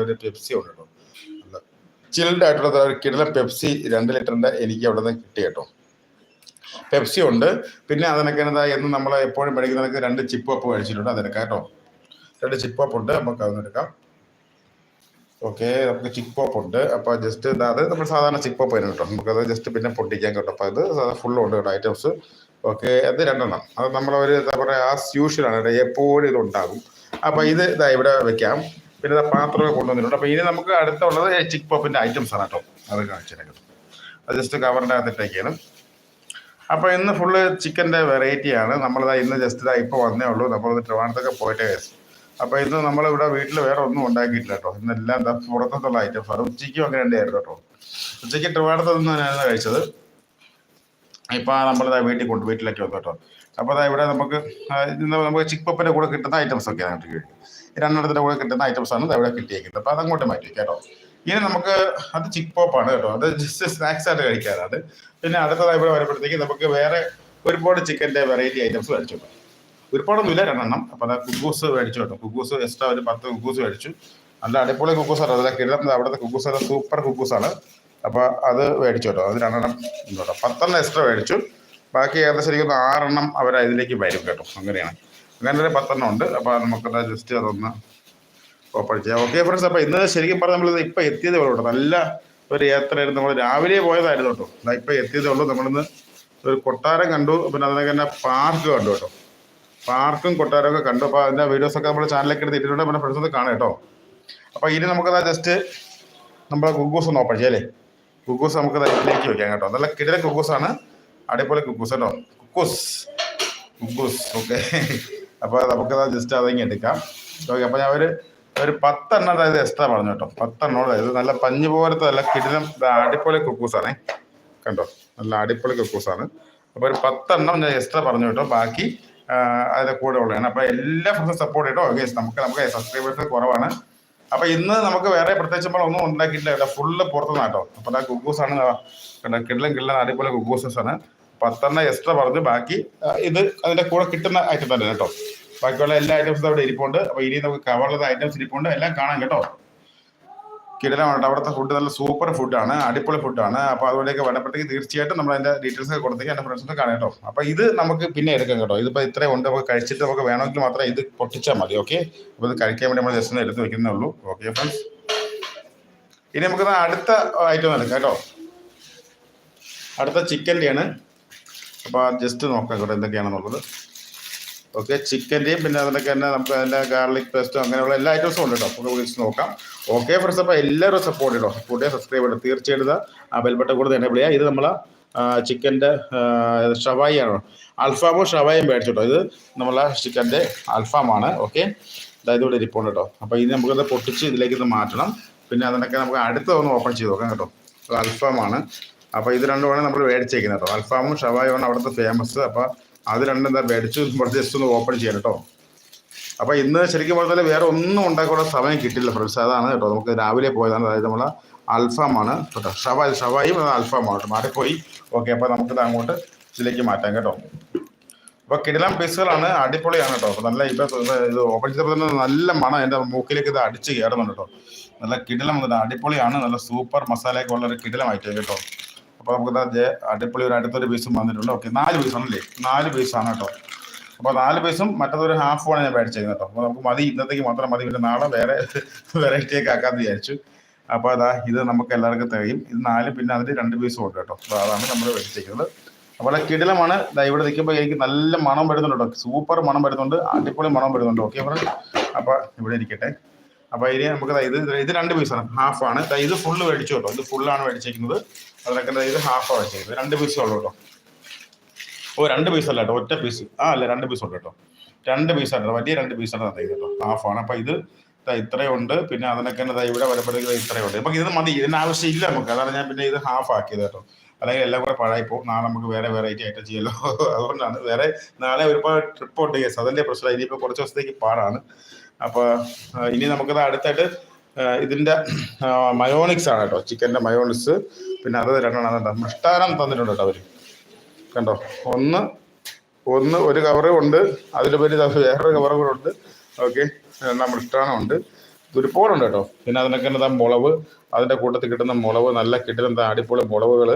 ഒരു പെപ്സി ഉണ്ട് കേട്ടോ ചിൽഡ് ആയിട്ടുള്ള ഒരു കിടല പെപ്സി രണ്ട് ലിറ്ററിന്റെ എനിക്ക് അവിടെ നിന്ന് കിട്ടി കേട്ടോ. പെപ്സി ഉണ്ട്. പിന്നെ അതിനൊക്കെ എന്താ എന്ന് നമ്മൾ എപ്പോഴും പഠിക്കുന്നതൊക്കെ രണ്ട് ചിപ്പ് അപ്പ് കഴിച്ചിട്ടുണ്ട് അതെടുക്കാം കേട്ടോ. രണ്ട് ചിപ്പ് അപ്പ് ഉണ്ട് നമുക്ക് അതൊന്ന് എടുക്കാം. ഓക്കെ നമുക്ക് ചിപ്പ് പോപ്പ് ഉണ്ട്. അപ്പോൾ ജസ്റ്റ് അത് നമ്മൾ സാധാരണ ചിപ്പ് പോപ്പ് വരും കേട്ടോ. നമുക്കത് ജസ്റ്റ് പിന്നെ പൊട്ടിക്കാൻ കേട്ടോ. അപ്പോൾ അത് ഫുൾ ഉണ്ട് കേട്ടോ ഐറ്റംസ് ഓക്കെ അത് രണ്ടെണ്ണം. അത് നമ്മളൊരു എന്താ പറയുക ആ യൂഷ്വലാണ് എപ്പോഴും ഇത് ഉണ്ടാകും. അപ്പോൾ ഇത് ഇതാ ഇവിടെ വെക്കാം. പിന്നെ പാത്രമൊക്കെ കൊണ്ടുവന്നിട്ടുണ്ട്. അപ്പൊ ഇനി നമുക്ക് അടുത്തുള്ളത് ചിക്ക് പോപ്പിന്റെ ഐറ്റംസ് ആണ് കേട്ടോ. അത് കാണിച്ചിട്ടുണ്ട് അത് ജസ്റ്റ് കവറിന്റെ അകത്തിട്ടേക്കാണ് അപ്പോൾ ഇന്ന് ഫുള്ള് ചിക്കന്റെ വെറൈറ്റിയാണ് നമ്മളിതാ ഇന്ന് ജസ്റ്റ് ഇതാ ഇപ്പോൾ വന്നേ ഉള്ളൂ. നമ്മളത് പോയിട്ട് പോയിട്ടേ അപ്പോൾ ഇന്ന് നമ്മളിവിടെ വീട്ടിൽ വേറെ ഒന്നും ഉണ്ടാക്കിയിട്ടില്ല കേട്ടോ. ഇന്നെല്ലാം എന്താ പുറത്തുള്ള ഐറ്റംസ് ആണ്. ഉച്ചയ്ക്കും അങ്ങനെ ഉണ്ടായിരുന്നു കേട്ടോ. ഉച്ചയ്ക്ക് ട്രിവാണ്ടത്ത് നിന്ന് തന്നെയാണ് കഴിച്ചത്. ഇപ്പം നമ്മളിതാ വീട്ടിൽ കൊണ്ട് വീട്ടിലേക്ക് വന്നു കേട്ടോ. അപ്പൊ അതാ ഇവിടെ നമുക്ക് നമുക്ക് ചിക്ക് പപ്പിന്റെ കൂടെ കിട്ടുന്ന ഐറ്റംസ് ഒക്കെയാണ് കിട്ടി. രണ്ടെണ്ണത്തിന്റെ കൂടെ കിട്ടുന്ന ഐറ്റംസ് ആണ് ഇവിടെ കിട്ടിയേക്കുന്നത്. അപ്പോൾ അതങ്ങോട്ട് മാറ്റി കേട്ടോ. ഇനി നമുക്ക് അത് ചിക്ക് പോപ്പാണ് കേട്ടോ. അത് ജസ്റ്റ് സ്നാക്സ് ആയിട്ട് കഴിക്കാനാണ്. പിന്നെ അടുത്തതായി ഇവിടെ വരുമ്പോഴത്തേക്ക് നമുക്ക് വേറെ ഒരുപാട് ചിക്കന്റെ വെറൈറ്റി ഐറ്റംസ് കഴിച്ചു ഒരുപാടൊന്നുമില്ല രണ്ടെണ്ണം. അപ്പോൾ അത് കുക്കൂസ് മേടിച്ചു കേട്ടോ. കുക്കൂസ് എക്സ്ട്രാ ഒരു പത്ത് കുക്കൂസ് മേടിച്ചു. നല്ല അടിപൊളി കുക്കൂസാണ് അതിലെ കിടന്നത് അവിടുത്തെ കുക്കൂസ് സൂപ്പർ കുക്കൂസാണ് അപ്പോൾ അത് മേടിച്ചു കേട്ടോ. അത് രണ്ടെണ്ണം കേട്ടോ പത്തെണ്ണം എക്സ്ട്രാ മേടിച്ചു. ബാക്കി ഏകദേശം ആറെണ്ണം അവർ ഇതിലേക്ക് വരും കേട്ടോ. അങ്ങനെയാണ്. അങ്ങനെ ഒരു പത്തെണ്ണം ഉണ്ട് അപ്പോൾ നമുക്കത് ജസ്റ്റ് അതൊന്ന് ഓപ്പൺ ചെയ്യാം. ഓക്കെ ഫ്രണ്ട്സ് അപ്പോൾ ഇന്ന് ശരിക്കും പറഞ്ഞാൽ നമ്മൾ ഇപ്പോൾ എത്തിയതേ ഉള്ളൂ കേട്ടോ. നല്ല ഒരു യാത്രയായിരുന്നു. നമ്മൾ രാവിലെ പോയതായിരുന്നു കേട്ടോ. ഇപ്പോൾ എത്തിയതേ ഉള്ളൂ. നമ്മളിന്ന് ഒരു കൊട്ടാരം കണ്ടു. പിന്നെ അതിനൊക്കെ തന്നെ പാർക്ക് കണ്ടു കേട്ടോ. പാർക്കും കൊട്ടാരമൊക്കെ കണ്ടു. അപ്പോൾ അതിന്റെ വീഡിയോസൊക്കെ നമ്മുടെ ചാനലിലേക്ക് എടുത്ത് ഇട്ടിട്ടുണ്ട്. നമ്മുടെ ഫ്രണ്ട്സ് കാണാം കേട്ടോ. അപ്പോൾ ഇനി നമുക്കതാ ജസ്റ്റ് നമ്മളെ കുക്കൂസ് ഒന്ന് ഓപ്പൺ ചെയ്യാം അല്ലേ? കുക്കൂസ് നമുക്ക് ഇതിലേക്ക് വെക്കാം കേട്ടോ. നല്ല കിടിലെ കുക്കൂസാണ് അടിപൊളി കുക്കൂസ് കേട്ടോ. കുക്കൂസ് കുക്കൂസ് ഓക്കെ അപ്പോൾ നമുക്കത് ജസ്റ്റ് അതങ്ങ് എടുക്കാം. ഓക്കെ അപ്പോൾ ഞാൻ ഒരു ഒരു പത്തെണ്ണം അതായത് എക്സ്ട്രാ പറഞ്ഞു കേട്ടോ. പത്തെണ്ണം അതായത് നല്ല പഞ്ഞു പോലത്തെ നല്ല കിടിലം അടിപൊളി കുക്കൂസാണേ കണ്ടോ? നല്ല അടിപൊളി കുക്കൂസാണ് അപ്പോൾ ഒരു പത്തെണ്ണം ഞാൻ എക്സ്ട്രാ പറഞ്ഞു കേട്ടോ. ബാക്കി അതിന്റെ കൂടെ ഉള്ളതാണ്. അപ്പോൾ എല്ലാ ഫ്രണ്ട്സും സപ്പോർട്ട് ചെയ്തോ? ഓക്കെ നമുക്ക് നമുക്ക് സബ്സ്ക്രൈബേഴ്സ് കുറവാണ്. അപ്പോൾ ഇന്ന് നമുക്ക് വേറെ പ്രത്യേകിച്ച് നമ്മൾ ഒന്നും ഉണ്ടാക്കിയിട്ടില്ല. ഫുള്ള് പുറത്തുനിന്നാട്ടോ അപ്പൊ കുക്കൂസാണ് കിടലം കിടലം അടിപൊളി കുക്കൂസസ് ആണ്. പത്തെണ്ണം എക്സ്ട്രാ പറഞ്ഞു ബാക്കി ഇത് അതിന്റെ കൂടെ കിട്ടുന്ന ഐറ്റം തന്നെ കേട്ടോ. ബാക്കിയുള്ള എല്ലാ ഐറ്റംസും അവിടെ ഇരിപ്പുണ്ട്. അപ്പോൾ ഇനി നമുക്ക് കവറുള്ളത് ഐറ്റംസ് ഇരിപ്പുണ്ട്. എല്ലാം കാണാം കേട്ടോ. കിടലമാണ് അവിടുത്തെ ഫുഡ് നല്ല സൂപ്പർ ഫുഡാണ് അടിപൊളി ഫുഡാണ് അപ്പോൾ അതുപോലെയൊക്കെ വേണ്ടപ്പോഴത്തേക്ക് തീർച്ചയായിട്ടും നമ്മൾ അതിന്റെ ഡീറ്റെയിൽസ് ഒക്കെ കൊടുത്തേക്ക് എന്റെ ഫ്രണ്ട്സിനെ കാണാം കേട്ടോ. അപ്പോൾ ഇത് നമുക്ക് പിന്നെ എടുക്കാം കേട്ടോ. ഇതിപ്പോൾ ഇത്രയും ഉണ്ട്. നമുക്ക് കഴിച്ചിട്ട് നമുക്ക് വേണമെങ്കിൽ മാത്രമേ ഇത് പൊട്ടിച്ചാൽ മതി. ഓക്കെ അപ്പോൾ ഇത് കഴിക്കാൻ വേണ്ടി നമ്മൾ ജസ്റ്റ് എടുത്ത് വെക്കുന്നേ ഉള്ളൂ. ഓക്കെ ഫ്രണ്ട്സ് ഇനി നമുക്ക് അടുത്ത ഐറ്റം എടുക്കാം കേട്ടോ. അടുത്ത ചിക്കന്റെയാണ് അപ്പോൾ ജസ്റ്റ് നോക്കാം ഇവിടെ എന്തൊക്കെയാണെന്നുള്ളത്. ഓക്കെ ചിക്കന്റെയും പിന്നെ അതിനൊക്കെ തന്നെ നമുക്ക് അതിന്റെ ഗാർലിക് പേസ്റ്റും അങ്ങനെയുള്ള എല്ലാ ഐറ്റംസും ഉണ്ട് കേട്ടോ. അപ്പോൾ വിളിച്ച് നോക്കാം. ഓക്കെ ഫ്രണ്ട്സ് അപ്പോൾ എല്ലാവരും സപ്പോർട്ട് ചെയ്തോ സപ്പോർട്ട് ചെയ്യുക സബ്സ്ക്രൈബ് ചെയ്യണം. തീർച്ചയായിട്ടും ആ ബെൽബട്ടൺ കൂടെ തന്നെ വിളിയാ. ഇത് നമ്മൾ ചിക്കന്റെ ഷവായി ആണ് അൽഫാമും ഷവായും മേടിച്ചു കേട്ടോ. ഇത് നമ്മളെ ചിക്കന്റെ അൽഫാമാണ്. ഓക്കെ അതായത് ഇവിടെ ഇരിപ്പുണ്ട് കേട്ടോ. അപ്പോൾ ഇത് നമുക്കത് പൊട്ടിച്ച് ഇതിലേക്ക് ഇത് മാറ്റണം. പിന്നെ അതിനൊക്കെ നമുക്ക് അടുത്ത ഒന്ന് ഓപ്പൺ ചെയ്ത് നോക്കാം കേട്ടോ. അൽഫാമാണ്. അപ്പോൾ ഇത് രണ്ടുമാണ് നമ്മൾ മേടിച്ചേക്കുന്നത് കേട്ടോ. അൽഫാമും ഷവായുമാണ് അവിടുത്തെ ഫേമസ് അപ്പോൾ അത് രണ്ടും എന്താ മേടിച്ചു. ജസ്റ്റ് ഒന്ന് ഓപ്പൺ ചെയ്യാം കേട്ടോ. അപ്പോൾ ഇന്ന് ശരിക്കും പറഞ്ഞാൽ വേറെ ഒന്നും ഉണ്ടാക്കാനുള്ള സമയം കിട്ടില്ല ഫ്രണ്ട്സ്. അതാണ് കേട്ടോ. നമുക്ക് രാവിലെ പോയതാണ്. അതായത് നമ്മൾ അൽഫാമാണ് കേട്ടോ. ഷവായ് ഷവായും അൽഫാമാണ് കേട്ടോ. മാറിപ്പോയി. ഓക്കെ അപ്പോൾ നമുക്കിത് അങ്ങോട്ട് ഇതിലേക്ക് മാറ്റാം കേട്ടോ. അപ്പോൾ കിടിലം പീസുകളാണ്. അടിപൊളിയാണ് കേട്ടോ. നല്ല ഇപ്പൊ ഇത് ഓപ്പൺ ചെയ്തപ്പോൾ തന്നെ നല്ല മണം എന്റെ മൂക്കിലേക്ക് ഇത് അടിച്ച് കയറുന്നുണ്ട് കേട്ടോ. നല്ല കിടിലം അടിപൊളിയാണ്. നല്ല സൂപ്പർ മസാലയൊക്കെ ഉള്ള ഒരു കിടിലം ഐറ്റം കേട്ടോ. അപ്പോൾ നമുക്ക് അടിപൊളി ഒരു അടുത്തൊരു പീസും വന്നിട്ടുണ്ട്. ഓക്കെ നാല് പീസാണല്ലേ നാല് പീസാണ് കേട്ടോ. അപ്പോൾ നാല് പീസും മറ്റൊരു ഹാഫ് ആണ് ഞാൻ മേടിച്ചത് കേട്ടോ. അപ്പോൾ നമുക്ക് മതി ഇന്നത്തേക്ക് മാത്രം മതി പിന്നെ നാളെ വേറെ വെറൈറ്റി ഒക്കെ ആക്കാമെന്ന് വിചാരിച്ചു. അപ്പോൾ അതാ ഇത് നമുക്ക് എല്ലാവർക്കും തികയും. ഇത് നാല് പിന്നെ അതിൽ രണ്ട് പീസും ഉണ്ട് കേട്ടോ. അപ്പോൾ അതാണ് നമ്മൾ മേടിച്ചിരിക്കുന്നത് അപ്പോൾ കിടിലമാണ്. ഇവിടെ നിൽക്കുമ്പോൾ എനിക്ക് നല്ല മണം വരുന്നുണ്ട് സൂപ്പർ മണം വരുന്നുണ്ട്. അടിപൊളി മണം വരുന്നുണ്ട്. ഓക്കെ അപ്പോൾ ഇവിടെ ഇരിക്കട്ടെ. അപ്പോൾ ഇനി നമുക്ക് ഇത് ഇത് രണ്ട് പീസാണ് ഹാഫ് ആണ്. ഇത് ഫുള്ള് മേടിച്ചു കേട്ടോ ഇത് ഫുള്ളാണ് മേടിച്ചിരിക്കുന്നത്. അതിനൊക്കെ ഇത് ഹാഫാണ് മേടിച്ചിരിക്കുന്നത് രണ്ട് പീസേ ഉള്ളൂ കേട്ടോ. ഓ രണ്ട് പീസ് അല്ല കേട്ടോ. ഒറ്റ പീസ് ആ അല്ല രണ്ട് പീസ് ഉണ്ട് കേട്ടോ. രണ്ട് പീസാണ് ആണ്. വലിയ രണ്ട് പീസാണ് തന്നത് കേട്ടോ. ഹാഫാണ് അപ്പോൾ ഇത് ഇത്രയുണ്ട് പിന്നെ അതിനൊക്കെ ഇവിടെ വരുമ്പോഴത്തേക്ക് ഇത്രയുണ്ട് നമുക്ക് ഇത് മതി. ഇതിന് ആവശ്യമില്ല നമുക്ക്. അതാണ് ഞാൻ പിന്നെ ഇത് ഹാഫ് ആക്കിയത് കേട്ടോ. അല്ലെങ്കിൽ എല്ലാം കൂടെ പഴയ പോകും നാളെ നമുക്ക് വേറെ വെറൈറ്റി ആയിട്ട് ചെയ്യല്ലോ. അതുകൊണ്ടാണ്. വേറെ നാളെ ഒരുപാട് ട്രിപ്പ് ഉണ്ട് കേസ് അതല്ലേ പ്രശ്നം. ഇനിയിപ്പോൾ കുറച്ച് ദിവസത്തേക്ക് പാടാണ്. അപ്പോൾ ഇനി നമുക്കത് അടുത്തായിട്ട് ഇതിന്റെ മയോണിക്സ് ആണ് കേട്ടോ. ചിക്കന്റെ മയോണിക്സ്. പിന്നെ അത് രണ്ടെണ്ണം കേട്ടോ മിഷ്ടാനം തന്നിട്ടുണ്ട് കേട്ടോ അവർ കണ്ടോ? ഒന്ന് ഒന്ന് ഒരു കവറും ഉണ്ട്. അതിലുപരി വേറൊരു കവറും കൂടെ ഉണ്ട്. ഓക്കെ രണ്ടാം മിഷ്ടാനം ഉണ്ട്. ഒരുപാടുണ്ട് കേട്ടോ. പിന്നെ അതിനൊക്കെ എന്താ മുളവ് അതിന്റെ കൂട്ടത്തിൽ കിട്ടുന്ന മുളവ് നല്ല കിട്ടുന്ന അടിപൊളി മുളവുകൾ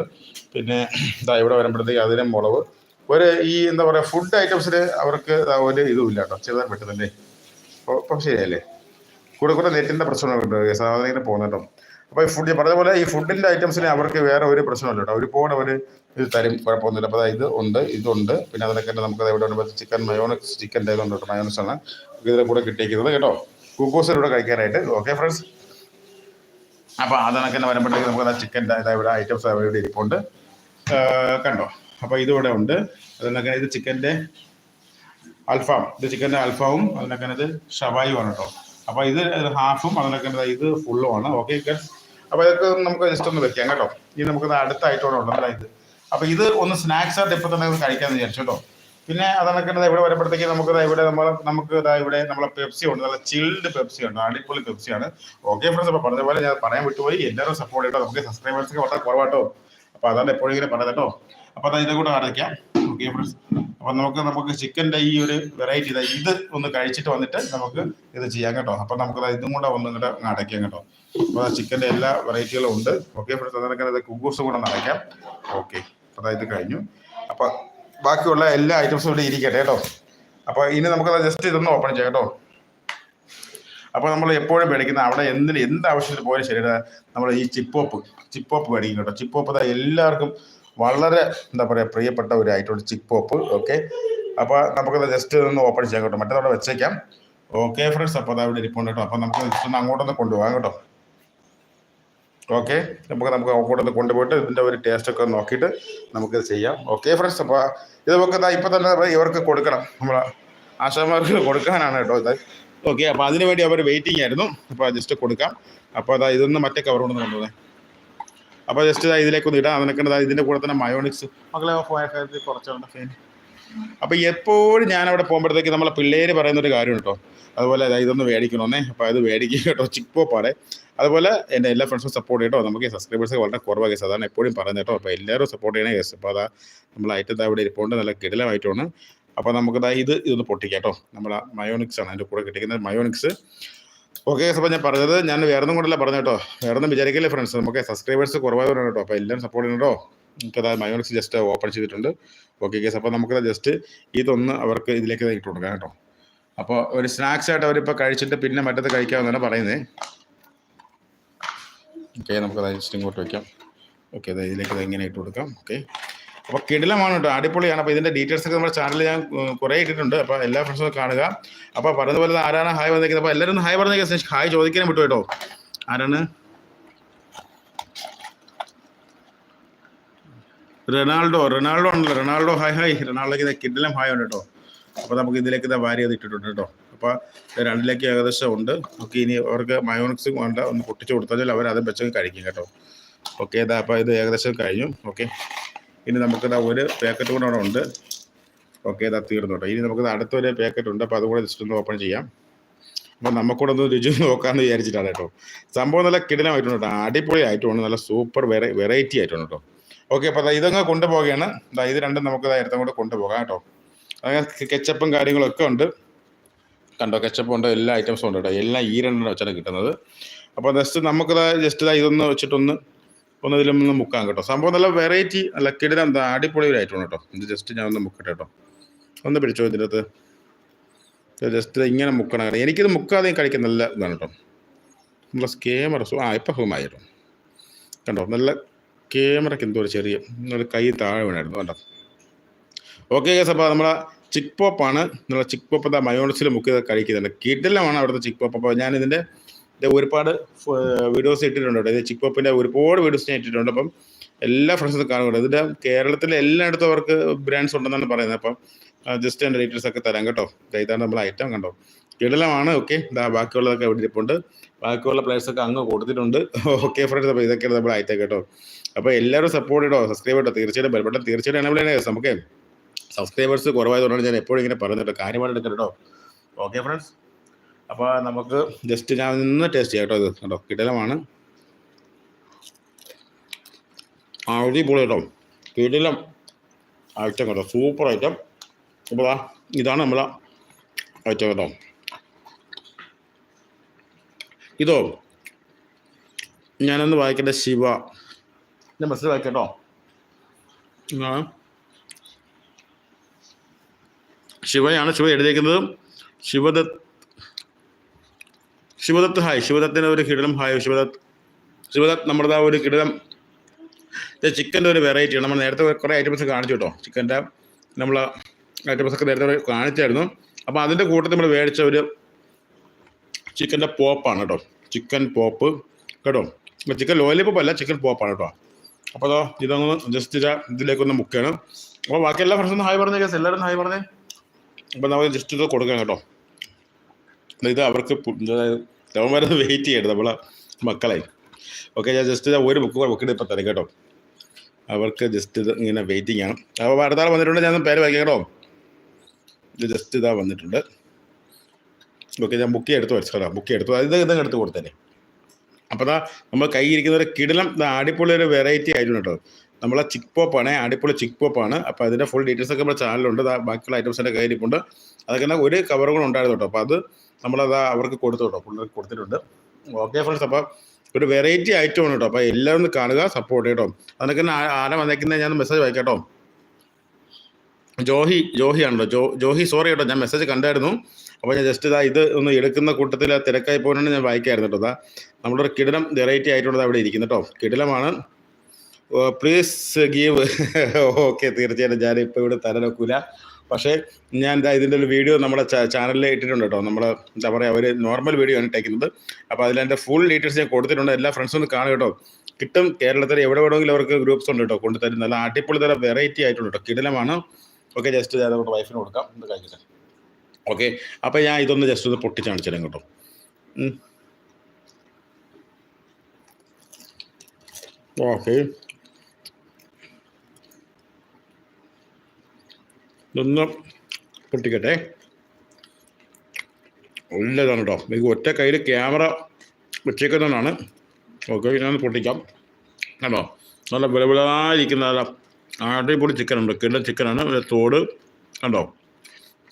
പിന്നെ ഇതാ ഇവിടെ വരുമ്പോഴത്തേക്ക് അതിന് മുളവ് ഒരു ഈ എന്താ പറയുക ഫുഡ് ഐറ്റംസിൽ അവർക്ക് ഒരു ഇതും ഇല്ല കേട്ടോ. ചെയ്താൽ പറ്റുന്നില്ലേ ഇപ്പം ശരിയല്ലേ കൂടെ കൂടെ നെറ്റിന്റെ പ്രശ്നമുണ്ട് സാധാരണ ഇങ്ങനെ പോകുന്നുണ്ടോ കേട്ടോ അപ്പോൾ ഈ ഫുഡ് പറഞ്ഞ പോലെ ഈ ഫുഡിന്റെ ഐറ്റംസിന് അവർക്ക് വേറെ ഒരു പ്രശ്നമില്ല കേട്ടോ. അവർ ഇത് തരും. കുഴപ്പമൊന്നുമില്ല. അപ്പോൾ ഇത് ഉണ്ട് ഇതുണ്ട് പിന്നെ അതിനൊക്കെ നമുക്ക് ഇവിടെ ഉണ്ട് ചിക്കൻ മയോണക്സ് ചിക്കന്റെ ഇതുണ്ട് കേട്ടോ. മയോണക്സ് ആണ് ഇതിന്റെ കൂടെ കിട്ടിയിരിക്കുന്നത് കേട്ടോ. ഗ്ലൂക്കോസിലൂടെ കഴിക്കാനായിട്ട്. ഓക്കെ ഫ്രണ്ട്സ് അപ്പോൾ അതിനൊക്കെ തന്നെ വരുമ്പോഴത്തേക്ക് നമുക്ക് ചിക്കന്റെ ഇവിടെ ഐറ്റംസ് ഇവിടെ ഇരിപ്പുണ്ട്. ആ, കണ്ടോ? അപ്പോൾ ഇതിവിടെ ഉണ്ട്. അതിനൊക്കെ ഇത് ചിക്കന്റെ അൽഫാം ഇത് ചിക്കന്റെ അൽഫാമും അതിനൊക്കെ ഷവായുമാണ് കേട്ടോ അപ്പോൾ ഇത് ഹാഫും അതിനൊക്കെ ഇത് ഫുള്ളും ആണ്. ഓക്കെ അപ്പോൾ ഇതൊക്കെ നമുക്ക് ജസ്റ്റ് ഒന്ന് വെക്കാം കേട്ടോ. ഇത് നമുക്ക് അടുത്ത ഉള്ളത് ഇത്? അപ്പോൾ ഇത് ഒന്ന് സ്നാക്സ് ആയിട്ട് ഇപ്പോൾ തന്നെ കഴിക്കാമെന്ന് വിചാരിച്ചു കേട്ടോ പിന്നെ അതൊക്കെ ഇവിടെ വരുമ്പോഴത്തേക്ക് നമുക്ക് ഇവിടെ നമ്മൾ നമുക്ക് ഇവിടെ നമ്മളെ പെപ്സി ഉണ്ട്. നല്ല ചിൽഡ് പെപ്സി ഉണ്ട്. അടിപൊളി പെപ്സിയാണ് ഓക്കെ ഫ്രണ്ട്സ് അപ്പോൾ പറഞ്ഞ പോലെ ഞാൻ പറയാൻ വിട്ടുപോയി. എല്ലാവരും സപ്പോർട്ട് ചെയ്യട്ടോ നമുക്ക് സബ്സ്ക്രൈബേഴ്സൊക്കെ വളരെ കുറവാട്ടോ അപ്പോൾ അതാണ് എപ്പോഴും ഇങ്ങനെ പറയുന്നത് കേട്ടോ അപ്പോൾ അതാ ഇതും കൂടെ അടയ്ക്കാം ഫ്രണ്ട്സ് അപ്പോൾ നമുക്ക് നമുക്ക് ചിക്കന്റെ ഈ ഒരു വെറൈറ്റി ഇതാ ഇത് ഒന്ന് കഴിച്ചിട്ട് വന്നിട്ട് നമുക്ക് ഇത് ചെയ്യാം കേട്ടോ. അപ്പം നമുക്ക് ഇതും കൂടെ ഒന്നും കൂടെ അടയ്ക്കാം കേട്ടോ. അപ്പോൾ ചിക്കന്റെ എല്ലാ വെറൈറ്റികളും ഉണ്ട്. ഓക്കെ ഫ്രണ്ട്സ് അതൊക്കെ ഇത് കുക്കൂസ് കൂടെ ഒന്ന് അടയ്ക്കാം. ഓക്കെ അപ്പോൾ ഇത് കഴിഞ്ഞു. അപ്പം ബാക്കിയുള്ള എല്ലാ ഐറ്റംസും ഇവിടെ ഇരിക്കട്ടെ കേട്ടോ. അപ്പോൾ ഇനി നമുക്ക് ജസ്റ്റ് ഇതൊന്ന് ഓപ്പൺ ചെയ്യാം കേട്ടോ. അപ്പോൾ നമ്മൾ എപ്പോഴും മേടിക്കുന്ന അവിടെ എന്തിന് എന്ത് ആവശ്യത്തിന് പോയാലും ശരി നമ്മൾ ഈ ചിപ്പോപ്പ് ചിപ്പോപ്പ് മേടിക്കും കേട്ടോ. ചിപ്പോപ്പ് എല്ലാവർക്കും വളരെ എന്താ പറയുക പ്രിയപ്പെട്ട ഒരു ഐറ്റം ചിക്ക് പോപ്പ് ഓക്കെ? അപ്പോൾ നമുക്കത് ജസ്റ്റ് ഒന്ന് ഓപ്പൺ ചെയ്യാം കേട്ടോ. മറ്റേ അവിടെ വെച്ചേക്കാം. ഓക്കെ ഫ്രണ്ട്സ് അപ്പോൾ അത് അവിടെ ഇരിപ്പുണ്ട് കേട്ടോ. അപ്പോൾ നമുക്ക് ജസ്റ്റ് ഒന്ന് അങ്ങോട്ടൊന്ന് കൊണ്ടുപോകാം കേട്ടോ. ഓക്കെ? നമുക്ക് നമുക്ക് അങ്ങോട്ടൊന്ന് കൊണ്ടുപോയിട്ട് ഇതിന്റെ ഒരു ടേസ്റ്റ് ഒക്കെ നോക്കിയിട്ട് നമുക്കിത് ചെയ്യാം. ഓക്കെ ഫ്രണ്ട്സ് അപ്പോൾ ഇത് നമുക്ക് ഇപ്പം തന്നെ ഇവർക്ക് കൊടുക്കണം. നമ്മളെ ആശാമാർക്ക് കൊടുക്കാനാണ് കേട്ടോ ഇത്. ഓക്കെ അപ്പോൾ അതിനുവേണ്ടി അവർ വെയിറ്റിംഗ് ആയിരുന്നു. അപ്പോൾ ജസ്റ്റ് കൊടുക്കാം. അപ്പോൾ അതാ ഇതൊന്ന് മറ്റേ കവർ കൊണ്ടൊന്ന് കൊണ്ടുപോകുന്നത് അപ്പോൾ ജസ്റ്റ് ഇതാ ഇതിലേക്ക് ഒന്ന് ഇടാം. അതിനൊക്കെ ഇതിന്റെ കൂടെ തന്നെ മയോണിക്സ് മകളെ പോയത് കുറച്ചുണ്ട്. ഫെയിൻ അപ്പോൾ എപ്പോഴും ഞാൻ അവിടെ പോകുമ്പോഴത്തേക്ക് നമ്മളെ പിള്ളേര് പറയുന്ന ഒരു കാര്യം കേട്ടോ. അതുപോലെ ഇതൊന്ന് മേടിക്കണമെന്നേ അപ്പോൾ അത് മേടിക്കുക കേട്ടോ ചിക്ക് പോപ്പാടെ അതുപോലെ എന്റെ എല്ലാ ഫ്രണ്ട്സും സപ്പോർട്ട് ചെയ്യട്ടോ. നമുക്ക് സബ്സ്ക്രൈബേഴ്സ് വളരെ കുറവാണ് കേസ് അതാണ് എപ്പോഴും പറയുന്നത് കേട്ടോ. അപ്പോൾ എല്ലാവരും സപ്പോർട്ട് ചെയ്യണേ കേസ് അപ്പോൾ അതാ ഐറ്റം അവിടെ ഇരിപ്പുണ്ട്. നല്ല കിടലമായിട്ടാണ്. അപ്പോൾ നമുക്ക് ഇത് ഇതൊന്ന് പൊട്ടിക്കാം കേട്ടോ. നമ്മളെ മയോണിക്സ് ആണ് അതിന്റെ കൂടെ കിട്ടിക്കുന്നത് മയോണിക്സ് ഓക്കെ അപ്പോൾ ഞാൻ പറഞ്ഞത് ഞാൻ വേറൊന്നും കൊണ്ടല്ല പറഞ്ഞു കേട്ടോ. വേറൊന്നും വിചാരിക്കില്ല ഫ്രണ്ട്സ് നമുക്ക് സബ്സ്ക്രൈബേഴ്സ് കുറവായവരാണ് കേട്ടോ. അപ്പോൾ എല്ലാം സപ്പോർട്ട് ചെയ്യണം കേട്ടോ. നമുക്കത് മയോണിക്സ് ജസ്റ്റ് ഓപ്പൺ ചെയ്തിട്ടുണ്ട്. ഓക്കെ കേസ് അപ്പോൾ നമുക്കത് ജസ്റ്റ് ഇതൊന്ന് അവർക്ക് ഇതിലേക്ക് ഇട്ട് കൊടുക്കാം കേട്ടോ. അപ്പോൾ ഒരു സ്നാക്സ് ആയിട്ട് അവരിപ്പോൾ കഴിച്ചിട്ട് പിന്നെ മറ്റത് കഴിക്കാമെന്നാണ് പറയുന്നത് ഓക്കെ നമുക്കത് ജസ്റ്റ് ഇങ്ങോട്ട് വയ്ക്കാം ഓക്കെ അതായത് ഇതിലേക്ക് ഇത് ഇങ്ങനെ ഇട്ട് കൊടുക്കാം. ഓക്കെ അപ്പോൾ കിടിലമാണ് കേട്ടോ. അടിപൊളിയാണ്. അപ്പൊ ഇതിന്റെ ഡീറ്റെയിൽസ് ഒക്കെ നമ്മുടെ ചാനലിൽ ഞാൻ കുറെ ഇട്ടിട്ടുണ്ട്. അപ്പോൾ എല്ലാ ഫ്രണ്ട്സും കാണുക. അപ്പൊ പറയുന്ന പോലെ ആരാണ് ഹായ് വന്നിരിക്കുന്നത് അപ്പൊ എല്ലാവരും ഹായ് പറഞ്ഞ ഹായ് ചോദിക്കാനും വിട്ടു കേട്ടോ. ആരാണ്? റൊണാൾഡോ. റൊണാൾഡോ ഉണ്ടല്ലോ. റൊണാൾഡോ ഹായ് ഹായ് റൊണാൾഡോക്ക് ഇത് കിഡിലും ഹായ് ഉണ്ട് കേട്ടോ. അപ്പൊ നമുക്ക് ഇതിലേക്ക് ഇതാ വാരി അത് ഇട്ടിട്ടുണ്ട് കേട്ടോ. അപ്പൊ രണ്ടിലേക്ക് ഏകദേശം ഉണ്ട്. ഓക്കെ ഇനി അവർക്ക് മയോണിക്സ് വേണ്ട. ഒന്ന് പൊട്ടിച്ച് കൊടുത്താൽ അവർ അത് വെച്ചൊക്കെ കഴിക്കും കേട്ടോ. ഓക്കെ ഇതാ അപ്പൊ ഇത് ഏകദേശം കഴിഞ്ഞു. ഓക്കെ ഇനി നമുക്ക് ഒരു പാക്കറ്റ് കൂടെ അവിടെ ഉണ്ട്. ഓക്കെ ഇതാ തീർന്നു കേട്ടോ ഇനി നമുക്ക് അടുത്തൊരു പാക്കറ്റ് ഉണ്ട്. അപ്പോൾ അതുകൂടെ ജസ്റ്റ് ഒന്ന് ഓപ്പൺ ചെയ്യാം. അപ്പോൾ നമുക്കൂടെ ഒന്ന് രുചി നോക്കാമെന്ന് വിചാരിച്ചിട്ടാണ് കേട്ടോ. സംഭവം നല്ല കിടിലമായിട്ടുണ്ട് കേട്ടോ. അടിപൊളി ആയിട്ടുണ്ട് നല്ല സൂപ്പർ വെറൈ വെറൈറ്റി ആയിട്ടുണ്ട് കേട്ടോ. ഓക്കെ അപ്പോൾ ഇതങ്ങ് കൊണ്ടുപോവുകയാണ്. ഇത് രണ്ടും നമുക്ക് നേരത്തെ കൂടെ കൊണ്ടുപോകാം കേട്ടോ. അങ്ങനെ കെച്ചപ്പും കാര്യങ്ങളൊക്കെ ഉണ്ട്. കണ്ടോ കെച്ചപ്പ് ഉണ്ട്. എല്ലാ ഐറ്റംസും ഉണ്ട് കേട്ടോ. എല്ലാം ഈ രണ്ടെണ്ണം വെച്ചാണ് കിട്ടുന്നത്. അപ്പോൾ ജസ്റ്റ് നമുക്ക് ജസ്റ്റ് ഇതൊന്ന് വെച്ചിട്ടൊന്ന് ഒന്ന് ഇതിലൊന്ന് മുക്കാം കേട്ടോ. സംഭവം നല്ല വെറൈറ്റി നല്ല കിടിലം അടിപൊളി ഒരു കേട്ടോ. ഇത് ജസ്റ്റ് ഞാൻ ഒന്ന് മുക്കട്ടെ കേട്ടോ. ഒന്ന് പിടിച്ചോ ഇതിനകത്ത്. ജസ്റ്റ് ഇങ്ങനെ മുക്കണം കേട്ടോ എനിക്കിത് മുക്കാതെ കഴിക്കാൻ നല്ല ഇതാണ് കേട്ടോ. നമ്മളെ ക്യാമറ ആ ഇപ്പം ഹൂമായി കേട്ടോ. കണ്ടോ? നല്ല ക്യാമറയ്ക്ക് എന്തോ ഒരു ചെറിയ ഒരു കൈ താഴെ വേണമായിരുന്നു കണ്ടോ? ഓക്കെ ഗസ് അപ്പോൾ നമ്മളെ ചിക്ക് പോപ്പാണ് നമ്മളെ ചിക്ക് പോപ്പ് എന്താ മയോണസിൽ മുക്കി കഴിക്കുന്നുണ്ട് കിടിലമാണ് അവിടുത്തെ ചിക്ക് പോപ്പ് അപ്പോൾ ഞാനിതിന്റെ ഒരുപാട് വീഡിയോസ് ഇട്ടിട്ടുണ്ട് കേട്ടോ. ഇത് ചിക്ക് ഒരുപാട് വീഡിയോസ് ഞാൻ ഇട്ടിട്ടുണ്ട്. അപ്പം എല്ലാ ഫ്രണ്ട്സും കാണുന്നുണ്ട് ഇതിന്റെ കേരളത്തിലെ എല്ലായിടത്തും അവർക്ക് ബ്രാൻഡ്സ് ഉണ്ടെന്നാണ് പറയുന്നത്. അപ്പം ജസ്റ്റ് എന്റെ ഡീറ്റെയിൽസ് ഒക്കെ തരാം കേട്ടോ. ഇതാണ് നമ്മൾ ഐറ്റം കണ്ടോ. കിടലമാണ് ഓക്കെ ഇതാ ബാക്കിയുള്ളതൊക്കെ ഇവിടെ ഇരിപ്പുണ്ട്. ബാക്കിയുള്ള ഒക്കെ അങ്ങ് കൊടുത്തിട്ടുണ്ട്. ഓക്കെ ഫ്രണ്ട്സ് അപ്പോൾ ഇതൊക്കെ നമ്മൾ ഐറ്റം കേട്ടോ. അപ്പോൾ എല്ലാവരും സപ്പോർട്ട് ഇടോ സബ്സ്ക്രൈബ് ചെയ്തോ. തീർച്ചയായിട്ടും ബെൽബട്ടൺ തീർച്ചയായിട്ടും എനേബിൾ ചെയ്യണേ നമുക്ക് സബ്സ്ക്രൈബേഴ്സ് കുറവായതുകൊണ്ടാണ് ഞാൻ എപ്പോഴും ഇങ്ങനെ പറയുന്നത് കേട്ടോ കാര്യമായിട്ട് കേട്ടോ. ഓക്കെ ഫ്രണ്ട്സ് അപ്പോൾ നമുക്ക് ജസ്റ്റ് ഞാൻ നിന്ന് ടേസ്റ്റ് ചെയ്യാം കേട്ടോ ഇത്. കേട്ടോ കിടിലമാണ്. അടിപൊളി കേട്ടോ കിടിലം ഐറ്റം കേട്ടോ. Super item. അപ്പോൾ ഇതാണ് നമ്മളെ ഐറ്റം കേട്ടോ. ഇതോ ഞാനൊന്ന് വായിക്കട്ടെ ശിവ. എന്റെ മെസ്സേജ് വായിക്കട്ടോ ശിവയാണ് ശിവ എഴുതിയിരിക്കുന്നത് ശിവദത്ത് ശിവദത്ത് ഹായ്. ശിവദത്തിന് ഒരു കിടലം ഹായ് ശിവദത്ത്. ശിവദത്ത് നമ്മുടെ ആ ഒരു കിടലം ചിക്കന്റെ ഒരു വെറൈറ്റിയാണ് നമ്മൾ നേരത്തെ കുറേ ഐറ്റംസ് കാണിച്ചു കേട്ടോ. ചിക്കന്റെ നമ്മൾ ഐറ്റംസ് ഒക്കെ നേരത്തെ കാണിച്ചായിരുന്നു. അപ്പോൾ അതിന്റെ കൂട്ടത്തിൽ നമ്മൾ മേടിച്ച ഒരു ചിക്കന്റെ പോപ്പാണ് കേട്ടോ. ചിക്കൻ പോപ്പ് കേട്ടോ? ചിക്കൻ ലോലിപ്പോപ്പ് അല്ല ചിക്കൻ പോപ്പാണ് കേട്ടോ. അപ്പോൾ അതോ ഇതൊന്ന് ജസ്റ്റ് ഇതാ ഇതിലേക്കൊന്ന് മുക്കാണ്. അപ്പോൾ ബാക്കി എല്ലാ ഫ്രണ്ട്സും ഹായ് പറഞ്ഞേ കേസ് എല്ലാവരും ഹായ് പറഞ്ഞേ. അപ്പോൾ നമുക്ക് ജസ്റ്റ് ഇത് കൊടുക്കാം കേട്ടോ. ഇത് അവർക്ക് ലവന്മാരത് വെയിറ്റ് ചെയ്യരുത് നമ്മളെ മക്കളെ. ഓക്കെ ഞാൻ ജസ്റ്റ് ഒരു ബുക്ക് ബുക്കിന്റെ ഇപ്പം തരാം കേട്ടോ. അവർക്ക് ജസ്റ്റ് ഇത് ഇങ്ങനെ വെയിറ്റിംഗ് ആണ് അപ്പോൾ അടുത്ത ആൾ വന്നിട്ടുണ്ട് ഞാൻ പേര് വായിക്കാം കേട്ടോ. ഇത് ജസ്റ്റ് ഇതാ വന്നിട്ടുണ്ട്. ഓക്കെ ഞാൻ ബുക്ക് എടുത്ത് കേട്ടോ ബുക്ക് എടുത്തു. ഇത് ഇതങ്ങ് എടുത്ത് കൊടുത്തേനെ അപ്പോൾ നമ്മൾ കൈ ഇരിക്കുന്ന ഒരു കിടിലം ആടിപ്പൊളി ഒരു വെറൈറ്റി ആയിരുന്നു കേട്ടോ. നമ്മളെ ചിക്ക് പോപ്പാണ് അടിപൊളി ചിക്ക് പോപ്പാണ് അപ്പോൾ അതിന്റെ ഫുൾ ഡീറ്റെയിൽസ് ഒക്കെ നമ്മുടെ ചാനലുണ്ട് ബാക്കിയുള്ള ഐറ്റംസിന്റെ കയ്യിരിപ്പുണ്ട് അതൊക്കെ ഒരു കവറും കൂടെ ഉണ്ടായിരുന്നു കേട്ടോ. അപ്പോൾ അത് നമ്മളത് അവർക്ക് കൊടുത്തു കേട്ടോ. ഫുൾ കൊടുത്തിട്ടുണ്ട്. ഓക്കെ ഫ്രണ്ട്സ് അപ്പോൾ ഒരു വെറൈറ്റി ഐറ്റം ആണ് കേട്ടോ. അപ്പോൾ എല്ലാവരും ഒന്ന് കാണുക സപ്പോർട്ട് കേട്ടോ. അതിനൊക്കെ ആരാ വന്നേക്കുന്നത് ഞാൻ മെസ്സേജ് വായിക്കാം ജോഹി ജോഹി ആണല്ലോ. ജോ ജോഹി സോറി കേട്ടോ. ഞാൻ മെസ്സേജ് കണ്ടായിരുന്നു. അപ്പോൾ ഞാൻ ജസ്റ്റ് ഇതാ ഇത് ഒന്ന് എടുക്കുന്ന കൂട്ടത്തിൽ തിരക്കായി പോകാനാണ് ഞാൻ വായിക്കായിരുന്നു കേട്ടോ. അതാ നമ്മളൊരു കിടലം വെറൈറ്റി ആയിട്ടുണ്ട് അവിടെ ഇരിക്കുന്നു കേട്ടോ. കിടിലമാണ്. Please give. ഓക്കെ തീർച്ചയായിട്ടും. ഞാൻ ഇപ്പോൾ ഇവിടെ തരാൻ നോക്കൂല പക്ഷേ ഞാൻ ഇതിന്റെ ഒരു വീഡിയോ നമ്മുടെ ചാനലിൽ ഇട്ടിട്ടുണ്ട് കേട്ടോ. നമ്മൾ എന്താ പറയുക അവർ നോർമൽ വീഡിയോ ആണ് ഇട്ടേക്കുന്നത്. അപ്പോൾ അതിലെന്റെ ഫുൾ ഡീറ്റെയിൽസ് ഞാൻ കൊടുത്തിട്ടുണ്ട്. എല്ലാ ഫ്രണ്ട്സും ഒന്ന് കാണുക കേട്ടോ. കിട്ടും കേരളത്തിൽ എവിടെ വേണമെങ്കിലും അവർക്ക് ഗ്രൂപ്പ്സ് ഉണ്ട് കേട്ടോ. കൊണ്ടുതരും നല്ല അടിപൊളി തരം വെറൈറ്റി ആയിട്ടുണ്ട് കേട്ടോ. കിടിലമാണ്. ഓക്കെ ജസ്റ്റ് ഞാൻ നമ്മുടെ വൈഫിന് കൊടുക്കാം. ഇത് കഴിക്കട്ടെ ഓക്കെ അപ്പോൾ ഞാൻ ഇതൊന്ന് ജസ്റ്റ് ഒന്ന് പൊട്ടി കാണിച്ചു കേട്ടോ. ഓക്കെ. ഇതൊന്ന് പൊട്ടിക്കട്ടെ. ഉള്ളതാണ് കേട്ടോ എനിക്ക് ഒറ്റ കയ്യിൽ ക്യാമറ വെച്ചേക്കുന്നതാണ്. ഓക്കെ ഞാനൊന്ന് പൊട്ടിക്കാം. കേട്ടോ നല്ല വിലവിലായിരിക്കുന്ന നല്ല ചിക്കൻ ഉണ്ട് കിള്ള ചിക്കനാണ് തോട്. കണ്ടോ?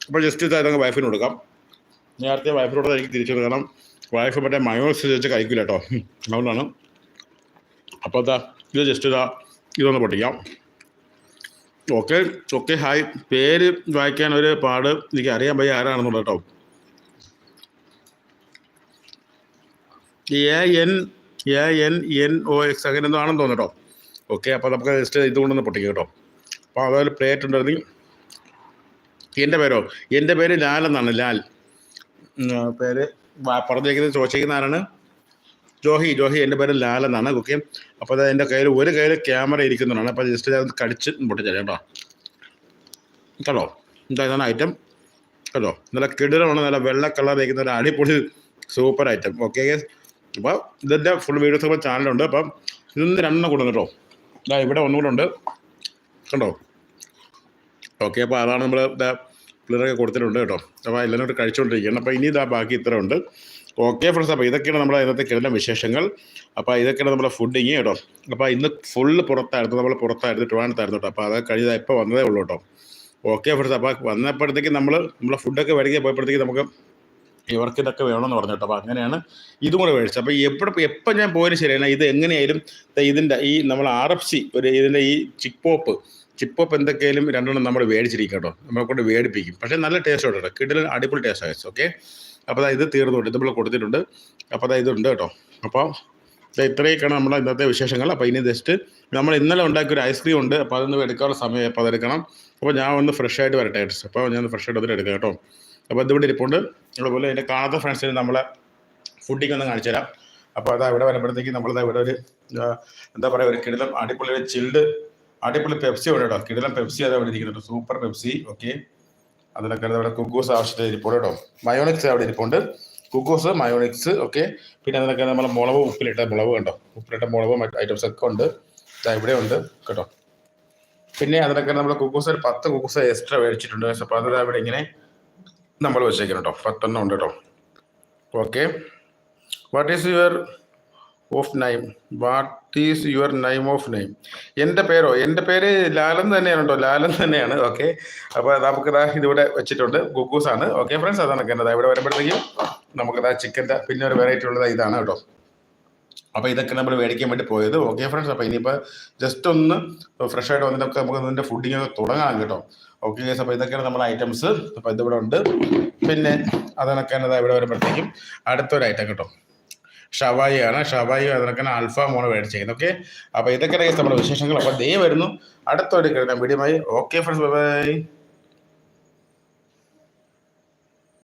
അപ്പോൾ ജസ്റ്റ് ഇത് അതങ്ങ് വൈഫിന് കൊടുക്കാം. നേരത്തെ വൈഫിനോട് എനിക്ക് തിരിച്ചു കൊടുക്കണം വൈഫ് മറ്റേ മയോസ് വെച്ച് കഴിക്കില്ല കേട്ടോ. അതുകൊണ്ടാണ്. അപ്പോൾ ഇത് ജസ്റ്റ് ഇതാ. ഇതൊന്ന് പൊട്ടിക്കാം. Okay okay hi. പേര് വായിക്കാൻ ഒരു പാട് എനിക്ക് അറിയാൻ വയ്യ ആരാണെന്നുള്ളത് കേട്ടോ. A N A N N O X അങ്ങനെ എന്തോ ആണെന്ന് തോന്നുന്നു കേട്ടോ. ഓക്കെ അപ്പോൾ നമുക്ക് ജസ്റ്റ് ഇതുകൊണ്ടൊന്ന് പൊട്ടിക്കും കേട്ടോ. അപ്പോൾ അതൊരു പ്ലേറ്റ് ഉണ്ടായിരുന്നു എന്റെ പേരോ? എന്റെ പേര് ലാൽ എന്നാണ് ലാൽ. പേര് പറഞ്ഞിരിക്കുന്നത് ചോദിച്ചിരിക്കുന്ന ആരാണ്? ജോഹി ജോഹി എന്റെ പേര് ലാലെന്നാണ് ഓക്കെ അപ്പോൾ അത് എന്റെ കയ്യിൽ ഒരു കയ്യിൽ ക്യാമറ ഇരിക്കുന്നതാണ് അപ്പോൾ ജസ്റ്റ് ഞാൻ കടിച്ച് പൊട്ടിച്ചാൽ കേട്ടോ. കേട്ടോ എന്താ ഇതാണ് ഐറ്റം കേട്ടോ നല്ല കിടിലമാണ് നല്ല വെള്ള കളർ ഇരിക്കുന്ന ഒരു അടിപൊളി സൂപ്പർ ഐറ്റം ഓക്കെ അപ്പോൾ ഇതിന്റെ ഫുൾ വീഡിയോസ് ഇപ്പോൾ ചാനലുണ്ട് അപ്പം ഇതൊന്ന് രണ്ടെണ്ണം കൊടുക്കും കേട്ടോ. ഇതാ ഇവിടെ ഒന്നുകൂടെ ഉണ്ട്. കണ്ടോ? ഓക്കെ അപ്പോൾ അതാണ് നമ്മൾ പിള്ളേരൊക്കെ കൊടുത്തിട്ടുണ്ട് കേട്ടോ. അപ്പോൾ എല്ലാവരും കൂടെ കഴിച്ചുകൊണ്ടിരിക്കുകയാണ് അപ്പോൾ ഇനി ഇതാ ബാക്കി ഇത്ര ഉണ്ട് ഓക്കെ ഫ്രണ്ട്സ് അപ്പോൾ ഇതൊക്കെയാണ് നമ്മുടെ ഇന്നത്തെ കിടന്ന വിശേഷങ്ങൾ. അപ്പോൾ ഇതൊക്കെയാണ് നമ്മുടെ ഫുഡിങ് കേട്ടോ. അപ്പോൾ ഇന്ന് ഫുള്ള് പുറത്തായിരുന്നു. നമ്മൾ പുറത്തായിരുന്നു ട്രിവാൻഡത്തായിരുന്നു കേട്ടോ. അപ്പോൾ അത് കഴിഞ്ഞ ഇപ്പോൾ വന്നതേ ഉള്ളൂ കേട്ടോ. ഓക്കെ ഫ്രണ്ട്സ് അപ്പോൾ വന്നപ്പോഴത്തേക്ക് നമ്മൾ നമ്മളെ ഫുഡൊക്കെ മേടിക്കാൻ പോയപ്പോഴത്തേക്ക് നമുക്ക് ഇവർക്ക് ഇതൊക്കെ വേണമെന്ന് പറഞ്ഞു കേട്ടോ. അപ്പോൾ അങ്ങനെയാണ് ഇതും കൂടെ മേടിച്ചത് അപ്പോൾ എപ്പോഴും എപ്പോൾ ഞാൻ പോയാലും ശരിയാണ് ഇത് എങ്ങനെയായാലും ഇതിന്റെ ഈ നമ്മൾ ആർ എഫ് സി ഒരു ഇതിന്റെ ഈ ചിപ്പോപ്പ് ചിപ്പോപ്പ് എന്തൊക്കെയായാലും രണ്ടെണ്ണം നമ്മൾ മേടിച്ചിരിക്കും കേട്ടോ. നമ്മളെ കൊണ്ട് മേടിപ്പിക്കും പക്ഷേ നല്ല ടേസ്റ്റ് കേട്ടോ കിടലും അടിപൊളി ടേസ്റ്റ് ആയിരുന്നു ഓക്കെ അപ്പോൾ അതായത് തീർന്നുണ്ട്. ഇത് നമ്മൾ കൊടുത്തിട്ടുണ്ട്. അപ്പോൾ അതായത് ഉണ്ട് കേട്ടോ. അപ്പോൾ ഇത്രയൊക്കെയാണ് നമ്മുടെ ഇന്നത്തെ വിശേഷങ്ങൾ. അപ്പോൾ ഇനി ജസ്റ്റ് നമ്മൾ ഇന്നലെ ഉണ്ടാക്കിയ ഒരു ഐസ്ക്രീം ഉണ്ട്. അപ്പോൾ അതൊന്ന് എടുക്കാനുള്ള സമയം അപ്പോൾ അതെടുക്കണം. അപ്പോൾ ഞാൻ ഒന്ന് ഫ്രഷ് ആയിട്ട് വരട്ടെ അപ്പോൾ ഞാൻ ഫ്രഷ് ആയിട്ട് അതിൽ എടുക്കാം കേട്ടോ. അപ്പോൾ ഇതിവിടെ ഇരിപ്പുണ്ട്. അതുപോലെ എന്റെ കാണാത്ത ഫ്രണ്ട്സിന് നമ്മളെ ഫുഡിക്ക് ഒന്ന് കാണിച്ചു തരാം. അപ്പോൾ അതാ ഇവിടെ വരുമ്പോഴത്തേക്ക് നമ്മളിതാ ഇവിടെ ഒരു എന്താ പറയുക ഒരു കിടിലം അടിപൊളി ചിൽഡ് അടിപൊളി പെപ്സി ഉണ്ട് കേട്ടോ. കിടിലം പെപ്സി അതാ ഇവിടെ ഇരിക്കുന്നുണ്ട് സൂപ്പർ പെപ്സി ഓക്കെ അതിനൊക്കെ അവിടെ കുക്കൂസ് ആവശ്യത്തിന് ഇരിപ്പുണ്ട് കേട്ടോ. മയോണിക്സ് അവിടെ ഇരിപ്പുണ്ട്. കുക്കൂസ് മയോണിക്സ് ഓക്കെ പിന്നെ അതിനൊക്കെ നമ്മൾ മുളക് ഉപ്പിലിട്ട മുളക് കണ്ടോ? ഉപ്പിലിട്ട മുളവ് ഐറ്റംസ് ഒക്കെ ഉണ്ട്. ഇവിടെ ഉണ്ട് കേട്ടോ. പിന്നെ അതിനൊക്കെ നമ്മൾ കുക്കൂസ് ഒരു പത്ത് കുക്കൂസ് എക്സ്ട്രാ മേടിച്ചിട്ടുണ്ട്. അപ്പോൾ അതിൽ അവിടെ ഇങ്ങനെ നമ്മൾ വെച്ചേക്കണം കേട്ടോ. പത്തെണ്ണം ഉണ്ട് കേട്ടോ. Okay what is your of name what is your name of name എന്റെ പേരോ? എന്റെ പേര് ലാലൻ തന്നെയാണ് കേട്ടോ. ലാലൻ തന്നെയാണ്. ഓക്കെ അപ്പോൾ നമുക്കിതാ ഇതിവിടെ വെച്ചിട്ടുണ്ട്. ഗുഗൂസ് ആണ്. ഓക്കെ ഫ്രണ്ട്സ് അതാണ് എന്നതാ ഇവിടെ വരുമ്പോഴത്തേക്കും നമുക്കിതാ ചിക്കന്റെ പിന്നെ ഒരു വെറൈറ്റി ഉള്ളത് ഇതാണ് കേട്ടോ. അപ്പോൾ ഇതൊക്കെ നമ്മൾ മേടിക്കാൻ വേണ്ടി പോയത്. ഓക്കെ ഫ്രണ്ട്സ് അപ്പോൾ ഇനിയിപ്പോൾ ജസ്റ്റ് ഒന്ന് ഫ്രഷ് ആയിട്ട് വന്നിട്ടൊക്കെ നമുക്ക് ഇതിന്റെ ഫുഡിങ് ഒക്കെ തുടങ്ങാം കേട്ടോ. ഓക്കെ ഗേസ് അപ്പോൾ ഇതൊക്കെയാണ് നമ്മുടെ ഐറ്റംസ് അപ്പോൾ ഇതിവിടെ ഉണ്ട്. പിന്നെ അതൊക്കെ ഇവിടെ വരുമ്പോഴത്തേക്കും അടുത്തൊരു ഐറ്റം കേട്ടോ. ഷവായി ആണ്. ഷവായി അതിനൊക്കെ അൽഫാമാണ് മേടിച്ചേക്കുന്നത്. ഓക്കെ അപ്പോൾ ഇതൊക്കെ നമ്മുടെ വിശേഷങ്ങൾ. അപ്പോൾ ദേ വരുന്നു. അടുത്തൊരു കിടന്ന വീഡിയോ ഓക്കെ ഫ്രണ്ട്സ് ബൈ